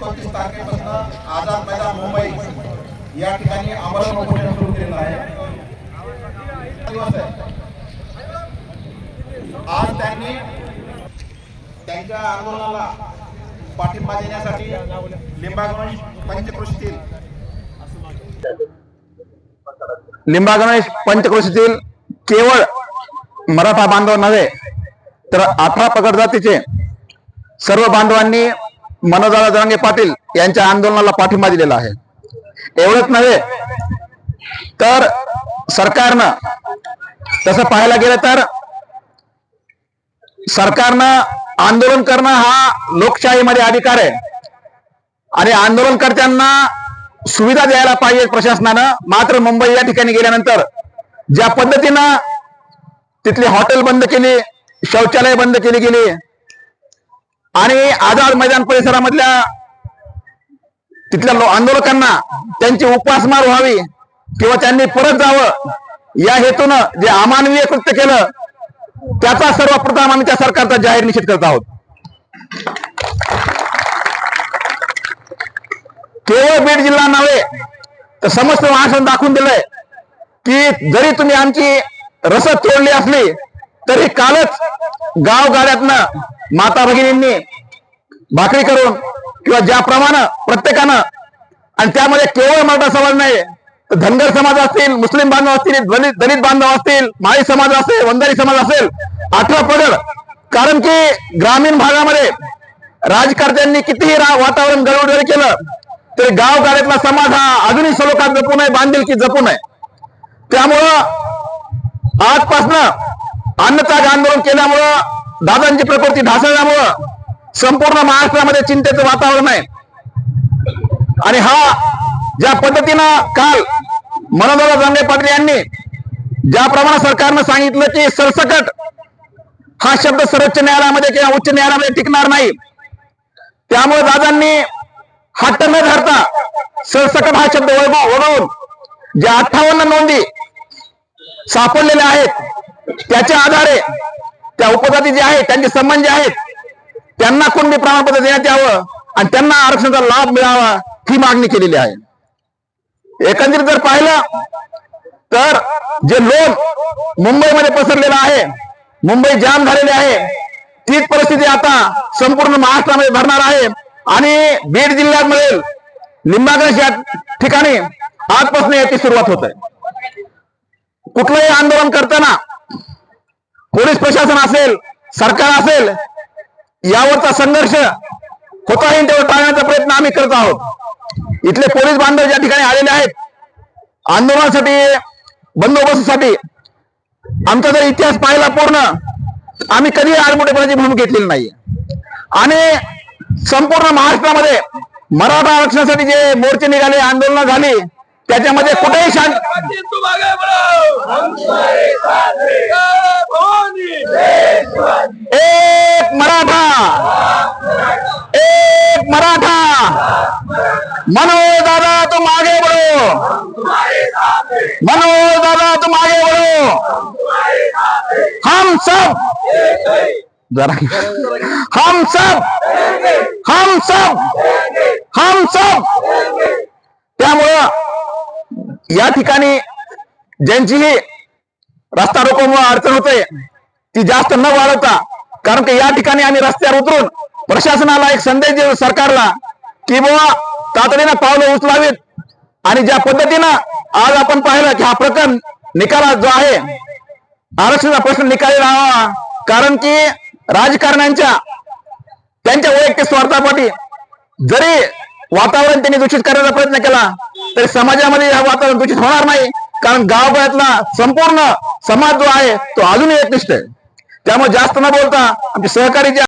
एकोणतीस तारखेपासून आझाद मैदान मुंबई या ठिकाणी आमरण उपोषण सुरू केलेलं आहे. आज त्यांनी त्यांच्या आंदोलनाला पाठिंबा देण्यासाठी लिंबागणेश पंचकृषीतील लिंबागणेश पंचकृषीतील केवळ मराठा बांधव नव्हे तर अठरा पगड जातीचे सर्व बांधवांनी मनोजाला जरांगे पाटील यांच्या आंदोलनाला पाठिंबा दिलेला आहे. एवढंच नव्हे तर सरकारनं तसं पाहायला गेलं तर सरकारनं आंदोलन करणं हा लोकशाहीमध्ये अधिकार आहे. आणि आंदोलनकर्त्यांना सुविधा द्यायला पाहिजे प्रशासनानं मात्र मुंबई या ठिकाणी गेल्यानंतर ज्या पद्धतीनं तिथली हॉटेल बंद केली शौचालय बंद केली गेली आणि आझाद मैदान परिसरामधल्या तिथल्या आंदोलकांना त्यांची उपासमार व्हावी किंवा त्यांनी परत जावं या हेतूनं जे अमानवीय कृत्य केलं त्याचा सर्वप्रथम आम्ही त्या सरकारचा जाहीर निषेध करत आहोत. केवळ बीड जिल्हा नव्हे तर समस्त महाराष्ट्रात दाखवून दिलंय की जरी तुम्ही आमची रसद तोडली असली तरी कालच गाव गाड्यातनं माता भगिनींनी भाकरी करून किंवा ज्याप्रमाणे प्रत्येकानं आणि त्यामध्ये केवळ मराठा समाज नाही तर धनगर समाज असतील मुस्लिम बांधव असतील दलित दलित बांधव असतील माळी समाज असेल वंजारी समाज असेल अठरा पडल. कारण की ग्रामीण भागामध्ये राजकर्त्यांनी कितीही रा- वातावरण गडबड केलं तरी गाव गाड्यातला समाज हा अजूनही सलोखात जपून आहे बांधील की जपून आहे त्यामुळं आजपासनं अन्नत्याग आंदोलन केल्यामुळं दादांची प्रकृती ढासळल्यामुळं संपूर्ण महाराष्ट्रामध्ये चिंतेचं वातावरण आहे. आणि हा ज्या पद्धतीनं काल मनोदरा जांगे पाटील यांनी ज्याप्रमाणे सरकारनं सांगितलं की सरसकट हा शब्द सर्वोच्च न्यायालयामध्ये किंवा उच्च न्यायालयामध्ये टिकणार नाही. त्यामुळे दादांनी हट्ट न धरता सरसकट हा शब्द वगळून ज्या अठ्ठावन्न नोंदी सापडलेल्या आहेत त्याच्या आधारे त्या उपजाती जे आहेत त्यांचे संबंध जे आहेत त्यांना कुणबी प्रमाणपत्र देण्यात यावं आणि त्यांना आरक्षणाचा लाभ मिळावा ही मागणी केलेली आहे. एकंदरीत जर पाहिलं तर जे लोक मुंबईमध्ये पसरलेलं आहे मुंबई जाम झालेली आहे तीच परिस्थिती आता संपूर्ण महाराष्ट्रामध्ये भरणार आहे आणि बीड जिल्ह्यामध्ये लिंबागंज या ठिकाणी आजपासून याची सुरुवात होत आहे. कुठलंही आंदोलन करताना पोलीस प्रशासन असेल सरकार असेल यावरचा संघर्ष होता येईल तेव्हा टाळण्याचा प्रयत्न आम्ही करत आहोत. इथले पोलीस बांधव ज्या ठिकाणी आलेले आहेत आंदोलनासाठी बंदोबस्तासाठी आमचा जर इतिहास पाहिला पूर्ण आम्ही कधी आडमोठेपणाची भूमिका घेतलेली नाही आणि संपूर्ण महाराष्ट्रामध्ये मराठा आरक्षणासाठी जे मोर्चे निघाले आंदोलनं झाली त्याच्यामध्ये कुठेही शांत पाटिल तुम आगे बढ़ो हम तुम्हारे साथ हैं भवानी एक मराठा एक मराठा! मनो दादा तुम आगे बढ़ो। मनो दादा तुम आगे बढ़ो। हम सब जरा हम सब हम सब हम सब। त्यामुळं या ठिकाणी ज्यांचीही रस्ता रोको अडचण होते ती जास्त न वाढवता कारण की या ठिकाणी आम्ही रस्त्यावर उतरून प्रशासनाला एक संदेश देऊ सरकारला की बाबा तातडीनं पावलं उचलावीत. आणि ज्या पद्धतीनं आज आपण पाहिलं की हा प्रकरण निकाला जो आहे आरक्षणाचा प्रश्न निकाली राहावा कारण की राजकारण्यांच्या त्यांच्या वैयक्तिक स्वार्थापाठी जरी वातावरण त्यांनी दूषित करण्याचा प्रयत्न केला तरी समाजामध्ये हा वातावरण दूषित होणार नाही. कारण गावगाड्यातला संपूर्ण समाज जो आहे तो अजूनही एकनिष्ठ आहे. त्यामुळे जास्त न बोलता आमचे सहकारी जे